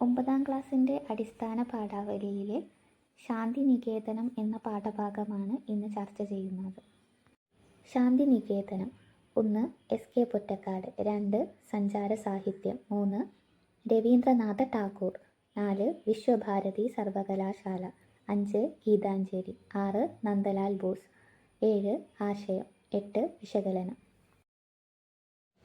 ഒമ്പതാം ക്ലാസ്സിന്റെ അടിസ്ഥാന പാഠാവലിയിലെ ശാന്തിനികേതനം എന്ന പാഠഭാഗമാണ് ഇന്ന് ചർച്ച ചെയ്യുന്നത്. ശാന്തിനികേതനം ഒന്ന് എസ് കെ പൊറ്റക്കാട് രണ്ട് സഞ്ചാര സാഹിത്യം മൂന്ന് രവീന്ദ്രനാഥ ടാഗോർ നാല് വിശ്വഭാരതി സർവകലാശാല അഞ്ച് ഗീതാഞ്ജലി ആറ് നന്ദലാൽ ബോസ് ഏഴ് ആശയം എട്ട് വിശകലനം.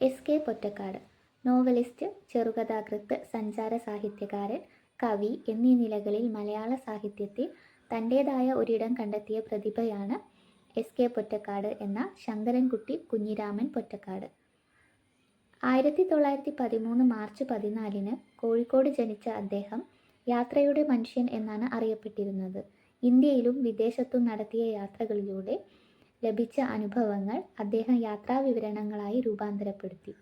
എസ് കെ പൊറ്റക്കാട് നോവലിസ്റ്റ് ചെറുകഥാകൃത്ത് സഞ്ചാര സാഹിത്യകാരൻ കവി എന്നീ നിലകളിൽ മലയാള സാഹിത്യത്തിൽ തന്റേതായ ഒരിടം കണ്ടെത്തിയ പ്രതിഭയാണ് എസ് കെ പൊറ്റക്കാട് എന്ന ശങ്കരൻകുട്ടി കുഞ്ഞിരാമൻ പൊറ്റക്കാട്. ആയിരത്തി തൊള്ളായിരത്തി പതിമൂന്ന് മാർച്ച് പതിനാലിന് കോഴിക്കോട് ജനിച്ച അദ്ദേഹം യാത്രയുടെ മനുഷ്യൻ എന്നാണ് അറിയപ്പെട്ടിരുന്നത്. ഇന്ത്യയിലും വിദേശത്തും നടത്തിയ യാത്രകളിലൂടെ ലഭിച്ച അനുഭവങ്ങൾ അദ്ദേഹം യാത്രാവിവരണങ്ങളായി രൂപാന്തരപ്പെടുത്തി.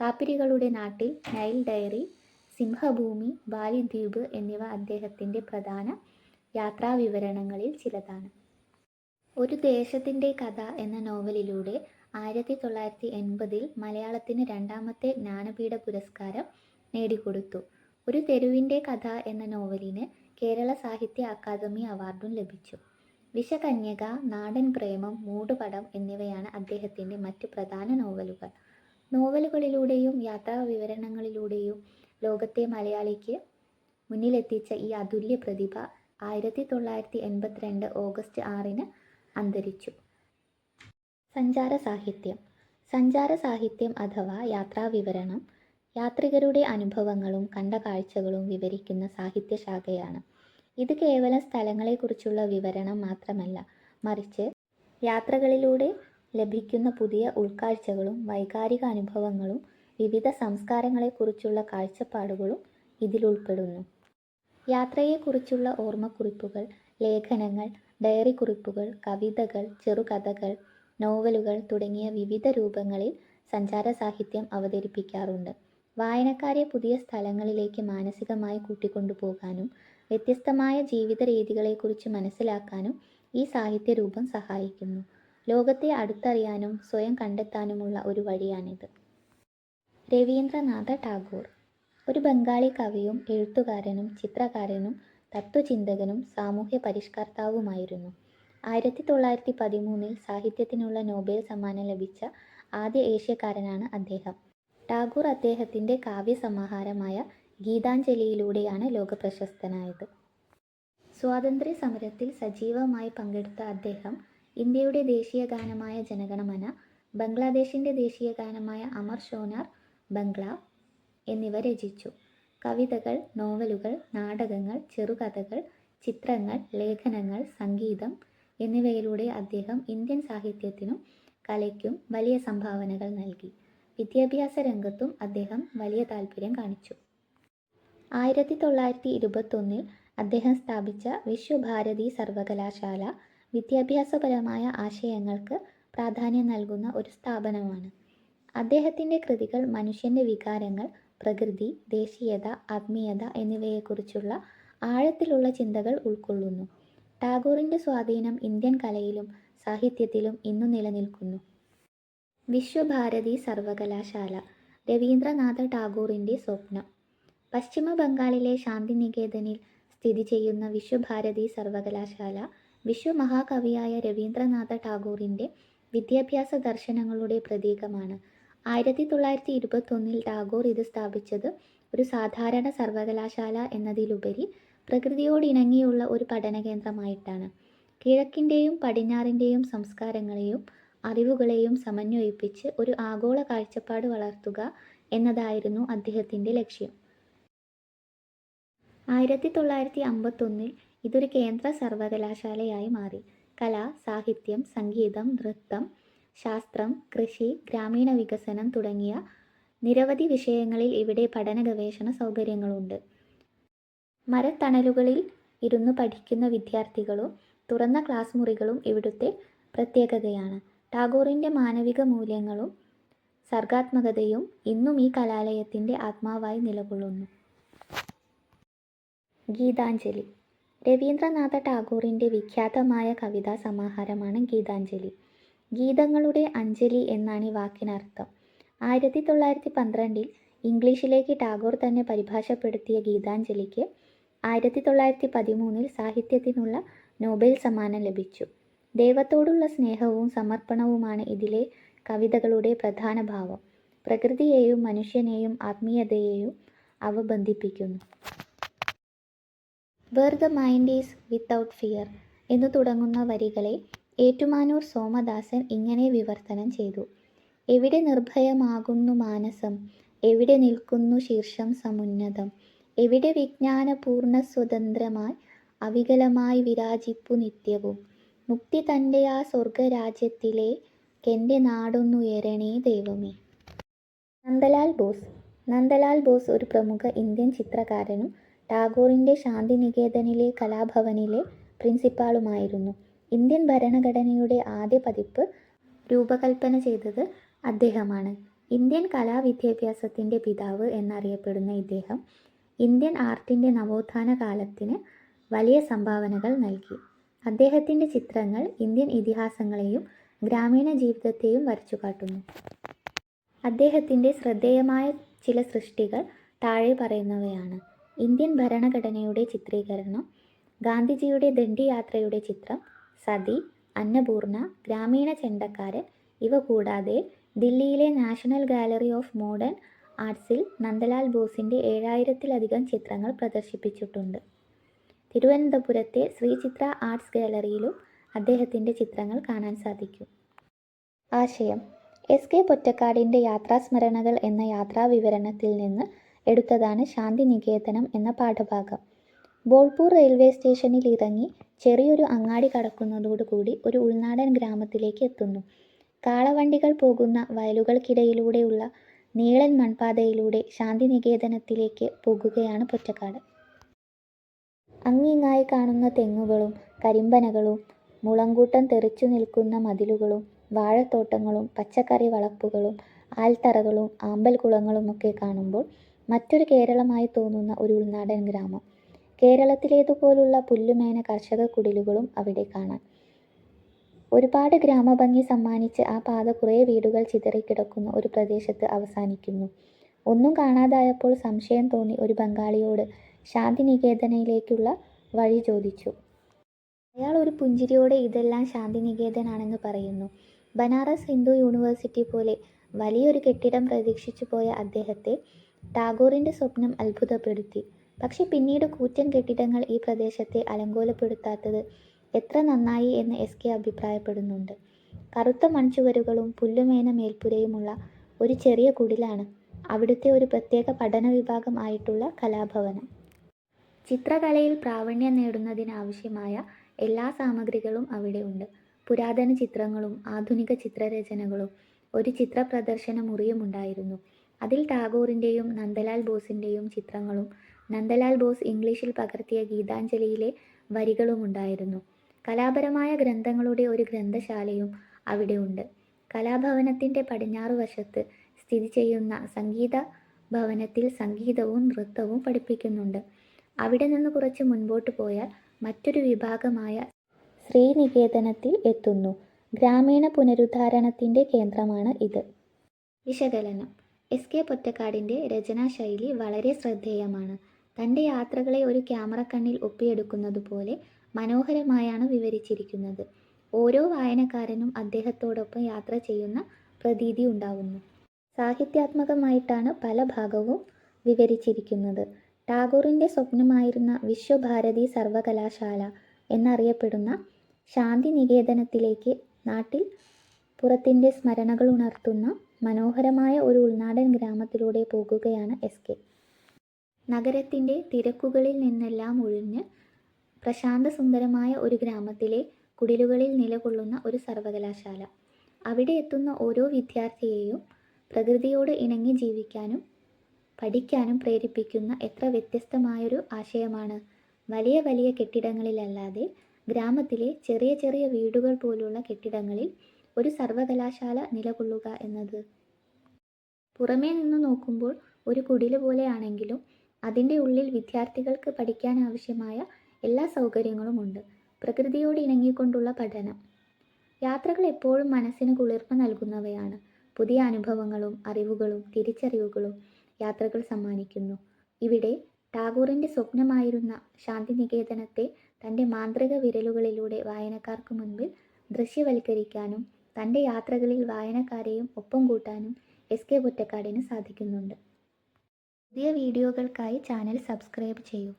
കാപ്പിരികളുടെ നാട്ടിൽ നൈൽ ഡയറി സിംഹഭൂമി ബാലിദ്വീപ് എന്നിവ അദ്ദേഹത്തിന്റെ പ്രധാന യാത്രാവിവരണങ്ങളിൽ ചിലതാണ്. ഒരു ദേശത്തിന്റെ കഥ എന്ന നോവലിലൂടെ ആയിരത്തി തൊള്ളായിരത്തി എൺപതിൽ മലയാളത്തിന് രണ്ടാമത്തെ ജ്ഞാനപീഠ പുരസ്കാരം നേടിക്കൊടുത്തു. ഒരു തെരുവിന്റെ കഥ എന്ന നോവലിന് കേരള സാഹിത്യ അക്കാദമി അവാർഡും ലഭിച്ചു. വിഷകന്യക നാടൻ പ്രേമം മൂടുപടം എന്നിവയാണ് അദ്ദേഹത്തിന്റെ മറ്റ് പ്രധാന നോവലുകൾ. നോവലുകളിലൂടെയും യാത്രാവിവരണങ്ങളിലൂടെയും ലോകത്തെ മലയാളിക്ക് മുന്നിലെത്തിച്ച ഈ അതുല്യ പ്രതിഭ ആയിരത്തി തൊള്ളായിരത്തി എൺപത്തിരണ്ട് ഓഗസ്റ്റ് ആറിന് അന്തരിച്ചു. സഞ്ചാര സാഹിത്യം. സഞ്ചാര സാഹിത്യം അഥവാ യാത്രാവിവരണം യാത്രികരുടെ അനുഭവങ്ങളും കണ്ട കാഴ്ചകളും വിവരിക്കുന്ന സാഹിത്യശാഖയാണ്. ഇത് കേവലം സ്ഥലങ്ങളെക്കുറിച്ചുള്ള വിവരണം മാത്രമല്ല മറിച്ച് യാത്രകളിലൂടെ ലഭിക്കുന്ന പുതിയ ഉൾക്കാഴ്ചകളും വൈകാരിക അനുഭവങ്ങളും വിവിധ സംസ്കാരങ്ങളെക്കുറിച്ചുള്ള കാഴ്ചപ്പാടുകളും ഇതിലുൾപ്പെടുന്നു യാത്രയെക്കുറിച്ചുള്ള ഓർമ്മക്കുറിപ്പുകൾ ലേഖനങ്ങൾ ഡയറി കുറിപ്പുകൾ കവിതകൾ ചെറുകഥകൾ നോവലുകൾ തുടങ്ങിയ വിവിധ രൂപങ്ങളിൽ സഞ്ചാര സാഹിത്യം അവതരിപ്പിക്കാറുണ്ട്. വായനക്കാരെ പുതിയ സ്ഥലങ്ങളിലേക്ക് മാനസികമായി കൂട്ടിക്കൊണ്ടുപോകാനും വ്യത്യസ്തമായ ജീവിത രീതികളെക്കുറിച്ച് മനസ്സിലാക്കാനും ഈ സാഹിത്യരൂപം സഹായിക്കുന്നു. ലോകത്തെ അടുത്തറിയാനും സ്വയം കണ്ടെത്താനുമുള്ള ഒരു വഴിയാണിത്. രവീന്ദ്രനാഥ ടാഗോർ ഒരു ബംഗാളി കവിയും എഴുത്തുകാരനും ചിത്രകാരനും തത്വചിന്തകനും സാമൂഹ്യ പരിഷ്കർത്താവുമായിരുന്നു. ആയിരത്തി തൊള്ളായിരത്തി പതിമൂന്നിൽ സാഹിത്യത്തിനുള്ള നോബൽ സമ്മാനം ലഭിച്ച ആദ്യ ഏഷ്യക്കാരനാണ് അദ്ദേഹം. ടാഗോർ അദ്ദേഹത്തിന്റെ കാവ്യസമാഹാരമായ ഗീതാഞ്ജലിയിലൂടെയാണ് ലോകപ്രശസ്തനായത്. സ്വാതന്ത്ര്യ സമരത്തിൽ സജീവമായി പങ്കെടുത്ത അദ്ദേഹം ഇന്ത്യയുടെ ദേശീയ ഗാനമായ ജനഗണമന ബംഗ്ലാദേശിന്റെ ദേശീയ ഗാനമായ അമർ ഷോനാർ ബംഗ്ല എന്നിവ രചിച്ചു. കവിതകൾ നോവലുകൾ നാടകങ്ങൾ ചെറുകഥകൾ ചിത്രങ്ങൾ ലേഖനങ്ങൾ സംഗീതം എന്നിവയിലൂടെ അദ്ദേഹം ഇന്ത്യൻ സാഹിത്യത്തിനും കലയ്ക്കും വലിയ സംഭാവനകൾ നൽകി. വിദ്യാഭ്യാസ രംഗത്തും അദ്ദേഹം വലിയ താല്പര്യം കാണിച്ചു. ആയിരത്തി തൊള്ളായിരത്തി ഇരുപത്തൊന്നിൽ അദ്ദേഹം സ്ഥാപിച്ച വിശ്വഭാരതി സർവകലാശാല വിദ്യാഭ്യാസപരമായ ആശയങ്ങൾക്ക് പ്രാധാന്യം നൽകുന്ന ഒരു സ്ഥാപനമാണ്. അദ്ദേഹത്തിന്റെ കൃതികൾ മനുഷ്യന്റെ വികാരങ്ങൾ പ്രകൃതി ദേശീയത ആത്മീയത എന്നിവയെക്കുറിച്ചുള്ള ആഴത്തിലുള്ള ചിന്തകൾ ഉൾക്കൊള്ളുന്നു. ടാഗോറിന്റെ സ്വാധീനം ഇന്ത്യൻ കലയിലും സാഹിത്യത്തിലും ഇന്നു നിലനിൽക്കുന്നു. വിശ്വഭാരതി സർവകലാശാല രവീന്ദ്രനാഥ ടാഗോറിന്റെ സ്വപ്നം. പശ്ചിമ ബംഗാളിലെ ശാന്തിനികേതനിൽ സ്ഥിതി ചെയ്യുന്ന വിശ്വഭാരതി സർവകലാശാല വിശ്വമഹാകവിയായ രവീന്ദ്രനാഥ ടാഗോറിന്റെ വിദ്യാഭ്യാസ ദർശനങ്ങളുടെ പ്രതീകമാണ്. ആയിരത്തി തൊള്ളായിരത്തി ഇരുപത്തൊന്നിൽ ടാഗോർ ഇത് സ്ഥാപിച്ചത് ഒരു സാധാരണ സർവകലാശാല എന്നതിലുപരി പ്രകൃതിയോട് ഇണങ്ങിയുള്ള ഒരു പഠന കേന്ദ്രമായിട്ടാണ് കിഴക്കിന്റെയും പടിഞ്ഞാറിന്റെയും സംസ്കാരങ്ങളെയും അറിവുകളെയും സമന്വയിപ്പിച്ച് ഒരു ആഗോള കാഴ്ചപ്പാട് വളർത്തുക എന്നതായിരുന്നു അദ്ദേഹത്തിന്റെ ലക്ഷ്യം. ആയിരത്തി തൊള്ളായിരത്തി അമ്പത്തൊന്നിൽ ഇതൊരു കേന്ദ്ര സർവകലാശാലയായി മാറി. കല സാഹിത്യം സംഗീതം നൃത്തം ശാസ്ത്രം കൃഷി ഗ്രാമീണ വികസനം തുടങ്ങിയ നിരവധി വിഷയങ്ങളിൽ ഇവിടെ പഠന ഗവേഷണ സൗകര്യങ്ങളുണ്ട്. മരത്തണലുകളിൽ ഇരുന്ന് പഠിക്കുന്ന വിദ്യാർത്ഥികളും തുറന്ന ക്ലാസ് മുറികളും ഇവിടുത്തെ പ്രത്യേകതയാണ്. ടാഗോറിന്റെ മാനവിക മൂല്യങ്ങളും സർഗാത്മകതയും ഇന്നും ഈ കലാലയത്തിന്റെ ആത്മാവായി നിലകൊള്ളുന്നു. ഗീതാഞ്ജലി രവീന്ദ്രനാഥ ടാഗോറിന്റെ വിഖ്യാതമായ കവിതാ സമാഹാരമാണ് ഗീതാഞ്ജലി ഗീതങ്ങളുടെ അഞ്ജലി എന്നാണ് ഈ വാക്കിനർത്ഥം ആയിരത്തി തൊള്ളായിരത്തി പന്ത്രണ്ടിൽ ഇംഗ്ലീഷിലേക്ക് ടാഗോർ തന്നെ പരിഭാഷപ്പെടുത്തിയ ഗീതാഞ്ജലിക്ക് ആയിരത്തി തൊള്ളായിരത്തി പതിമൂന്നിൽ സാഹിത്യത്തിനുള്ള നോബൽ സമ്മാനം ലഭിച്ചു. ദൈവത്തോടുള്ള സ്നേഹവും സമർപ്പണവുമാണ് ഇതിലെ കവിതകളുടെ പ്രധാന ഭാവം. പ്രകൃതിയെയും മനുഷ്യനെയും ആത്മീയതയെയും അവ ബന്ധിപ്പിക്കുന്നു. Where the mind is without fear എന്നു തുടങ്ങുന്ന വരികളെ ഏറ്റുമാനൂർ സോമദാസൻ ഇങ്ങനെ വിവർത്തനം ചെയ്തു. എവിടെ നിർഭയമാകുന്നു മാനസം എവിടെ നിൽക്കുന്നു ശീർഷം സമുന്നതം എവിടെ വിജ്ഞാനപൂർണ സ്വതന്ത്രമായി അവികലമായി വിരാജിപ്പു നിത്യവും മുക്തി തന്റെ ആ സ്വർഗരാജ്യത്തിലേക്കെന്റെ നാടൊന്നുയരണേ ദൈവമേ. നന്ദലാൽ ബോസ് നന്ദലാൽ ബോസ് ഒരു പ്രമുഖ ഇന്ത്യൻ ചിത്രകാരനും ടാഗോറിന്റെ ശാന്തിനികേതനിലെ കലാഭവനിലെ പ്രിൻസിപ്പാളുമായിരുന്നു. ഇന്ത്യൻ ഭരണഘടനയുടെ ആദ്യ പതിപ്പ് രൂപകൽപ്പന ചെയ്തത് അദ്ദേഹമാണ്. ഇന്ത്യൻ കലാവിദ്യാഭ്യാസത്തിന്റെ പിതാവ് എന്നറിയപ്പെടുന്ന ഇദ്ദേഹം ഇന്ത്യൻ ആർട്ടിന്റെ നവോത്ഥാന കാലത്തിന് വലിയ സംഭാവനകൾ നൽകി. അദ്ദേഹത്തിന്റെ ചിത്രങ്ങൾ ഇന്ത്യൻ ഇതിഹാസങ്ങളെയും ഗ്രാമീണ ജീവിതത്തെയും വരച്ചുകാട്ടുന്നു. അദ്ദേഹത്തിന്റെ ശ്രദ്ധേയമായ ചില സൃഷ്ടികൾ താഴെ പറയുന്നവയാണ്. ഇന്ത്യൻ ഭരണഘടനയുടെ ചിത്രീകരണം ഗാന്ധിജിയുടെ ദണ്ഡിയാത്രയുടെ ചിത്രം സതി, അന്നപൂർണ ഗ്രാമീണ ചെണ്ടക്കാരൻ ഇവ കൂടാതെ ദില്ലിയിലെ നാഷണൽ ഗാലറി ഓഫ് മോഡേൺ ആർട്സിൽ നന്ദലാൽ ബോസിന്റെ ഏഴായിരത്തിലധികം ചിത്രങ്ങൾ പ്രദർശിപ്പിച്ചിട്ടുണ്ട്. തിരുവനന്തപുരത്തെ ശ്രീ ചിത്ര ആർട്സ് ഗാലറിയിലും അദ്ദേഹത്തിന്റെ ചിത്രങ്ങൾ കാണാൻ സാധിക്കും. ആശയം എസ്. കെ. പൊറ്റക്കാടിന്റെ യാത്രാസ്മരണകൾ എന്ന യാത്രാ വിവരണത്തിൽ നിന്ന് എടുത്തതാണ് ശാന്തിനികേതനം എന്ന പാഠഭാഗം. ബോൾപൂർ റെയിൽവേ സ്റ്റേഷനിൽ ഇറങ്ങി ചെറിയൊരു അങ്ങാടി കടക്കുന്നതോടുകൂടി ഒരു ഉൾനാടൻ ഗ്രാമത്തിലേക്ക് എത്തുന്നു. കാളവണ്ടികൾ പോകുന്ന വയലുകൾക്കിടയിലൂടെയുള്ള നീളൻ മൺപാതയിലൂടെ ശാന്തിനികേതനത്തിലേക്ക് പോകുകയാണ് പൊറ്റക്കാട്. അങ്ങിങ്ങായി കാണുന്ന തെങ്ങുകളും കരിമ്പനകളും മുളങ്കൂട്ടം തെറിച്ചു നിൽക്കുന്ന മതിലുകളും വാഴത്തോട്ടങ്ങളും പച്ചക്കറി വളപ്പുകളും ആൽത്തറകളും ആമ്പൽ കുളങ്ങളുമൊക്കെ കാണുമ്പോൾ മറ്റൊരു കേരളമായി തോന്നുന്ന ഒരു ഉൾനാടൻ ഗ്രാമം. കേരളത്തിലേതുപോലുള്ള കർഷക കുടിലുകളും അവിടെ കാണാം. ഒരുപാട് ഗ്രാമഭംഗി സമ്മാനിച്ച് ആ പാത കുറേ വീടുകൾ ചിതറിക്കിടക്കുന്ന ഒരു പ്രദേശത്ത് അവസാനിക്കുന്നു. ഒന്നും കാണാതായപ്പോൾ സംശയം തോന്നി ഒരു ബംഗാളിയോട് ശാന്തിനികേതനയിലേക്കുള്ള വഴി ചോദിച്ചു. അയാൾ ഒരു പുഞ്ചിരിയോടെ ഇതെല്ലാം ശാന്തിനികേതനാണെന്ന് പറയുന്നു. ബനാറസ് ഹിന്ദു യൂണിവേഴ്സിറ്റി പോലെ വലിയൊരു കെട്ടിടം പ്രതീക്ഷിച്ചു പോയ അദ്ദേഹത്തെ ടാഗോറിന്റെ സ്വപ്നം അത്ഭുതപ്പെടുത്തി. പക്ഷെ പിന്നീട് കൂറ്റൻ കെട്ടിടങ്ങൾ ഈ പ്രദേശത്തെ അലങ്കോലപ്പെടുത്താത്തത് എത്ര നന്നായി എന്ന് എസ്. കെ. അഭിപ്രായപ്പെടുന്നുണ്ട്. കറുത്ത മൺചുവരുകളും പുല്ലുമേന മേൽപ്പുരയുമുള്ള ഒരു ചെറിയ കുടിലാണ് അവിടുത്തെ ഒരു പ്രത്യേക പഠന വിഭാഗം ആയിട്ടുള്ള കലാഭവനം. ചിത്രകലയിൽ പ്രാവീണ്യം നേടുന്നതിനാവശ്യമായ എല്ലാ സാമഗ്രികളും അവിടെ ഉണ്ട്. പുരാതന ചിത്രങ്ങളും ആധുനിക ചിത്രരചനകളും ഒരു ചിത്ര പ്രദർശന മുറിയുമുണ്ടായിരുന്നു. അതിൽ ടാഗോറിന്റെയും നന്ദലാൽ ബോസിന്റെയും ചിത്രങ്ങളും നന്ദലാൽ ബോസ് ഇംഗ്ലീഷിൽ പകർത്തിയ ഗീതാഞ്ജലിയിലെ വരികളുമുണ്ടായിരുന്നു. കലാപരമായ ഗ്രന്ഥങ്ങളുടെ ഒരു ഗ്രന്ഥശാലയും അവിടെയുണ്ട് അവിടെ ഉണ്ട്. സ്ഥിതി ചെയ്യുന്ന സംഗീത ഭവനത്തിൽ സംഗീതവും നൃത്തവും പഠിപ്പിക്കുന്നുണ്ട്. അവിടെ നിന്ന് കുറച്ച് മുൻപോട്ട് പോയാൽ മറ്റൊരു വിഭാഗമായ ശ്രീനികേതനത്തിൽ എത്തുന്നു. ഗ്രാമീണ പുനരുദ്ധാരണത്തിന്റെ കേന്ദ്രമാണ് ഇത്. വിശകലനം എസ്. കെ. പൊറ്റക്കാടിന്റെ രചനാശൈലി വളരെ ശ്രദ്ധേയമാണ്. തന്റെ യാത്രകളെ ഒരു ക്യാമറ കണ്ണിൽ ഒപ്പിയെടുക്കുന്നതുപോലെ മനോഹരമായാണ് വിവരിച്ചിരിക്കുന്നത്. ഓരോ വായനക്കാരനും അദ്ദേഹത്തോടൊപ്പം യാത്ര ചെയ്യുന്ന പ്രതീതി ഉണ്ടാവുന്നു. സാഹിത്യാത്മകമായിട്ടാണ് പല ഭാഗവും വിവരിച്ചിരിക്കുന്നത്. ടാഗോറിന്റെ സ്വപ്നമായിരുന്ന വിശ്വഭാരതി സർവകലാശാല എന്നറിയപ്പെടുന്ന ശാന്തി നാട്ടിൽ പുറത്തിന്റെ സ്മരണകൾ സ്മരണകളുണർത്തുന്ന മനോഹരമായ ഒരു ഉൾനാടൻ ഗ്രാമത്തിലൂടെ പോകുകയാണ് എസ്. കെ. നഗരത്തിന്റെ തിരക്കുകളിൽ നിന്നെല്ലാം ഒഴിഞ്ഞ് പ്രശാന്ത സുന്ദരമായ ഒരു ഗ്രാമത്തിലെ കുടിലുകളിൽ നിലകൊള്ളുന്ന ഒരു സർവകലാശാല. അവിടെ എത്തുന്ന ഓരോ വിദ്യാർത്ഥിയെയും പ്രകൃതിയോട് ഇണങ്ങി ജീവിക്കാനും പഠിക്കാനും പ്രേരിപ്പിക്കുന്ന എത്ര വ്യത്യസ്തമായൊരു ആശയമാണ് വലിയ വലിയ കെട്ടിടങ്ങളിലല്ലാതെ ഗ്രാമത്തിലെ ചെറിയ ചെറിയ വീടുകൾ പോലുള്ള കെട്ടിടങ്ങളിൽ ഒരു സർവകലാശാല നിലകൊള്ളുക എന്നത്. പുറമേ നിന്ന് നോക്കുമ്പോൾ ഒരു കുടിൽ പോലെയാണെങ്കിലും അതിന്റെ ഉള്ളിൽ വിദ്യാർത്ഥികൾക്ക് പഠിക്കാൻ ആവശ്യമായ എല്ലാ സൗകര്യങ്ങളും ഉണ്ട് പ്രകൃതിയോട് ഇണങ്ങിക്കൊണ്ടുള്ള പഠനം. യാത്രകൾ എപ്പോഴും മനസ്സിന് കുളിർമ നൽകുന്നവയാണ്. പുതിയ അനുഭവങ്ങളും അറിവുകളും തിരിച്ചറിവുകളും യാത്രകൾ സമ്മാനിക്കുന്നു ഇവിടെ ടാഗോറിന്റെ സ്വപ്നമായിരുന്ന ശാന്തിനികേതനത്തെ തന്റെ മാന്ത്രിക വിരലുകളിലൂടെ വായനക്കാർക്ക് മുൻപിൽ ദൃശ്യവൽക്കരിക്കാനും തന്റെ യാത്രകളിൽ വായനക്കാരെയും ഒപ്പം കൂട്ടാനും എസ് കെ പൊറ്റക്കാടിന് സാധിക്കുന്നുണ്ട്. പുതിയ വീഡിയോകൾക്കായി ചാനൽ സബ്സ്ക്രൈബ് ചെയ്യൂ.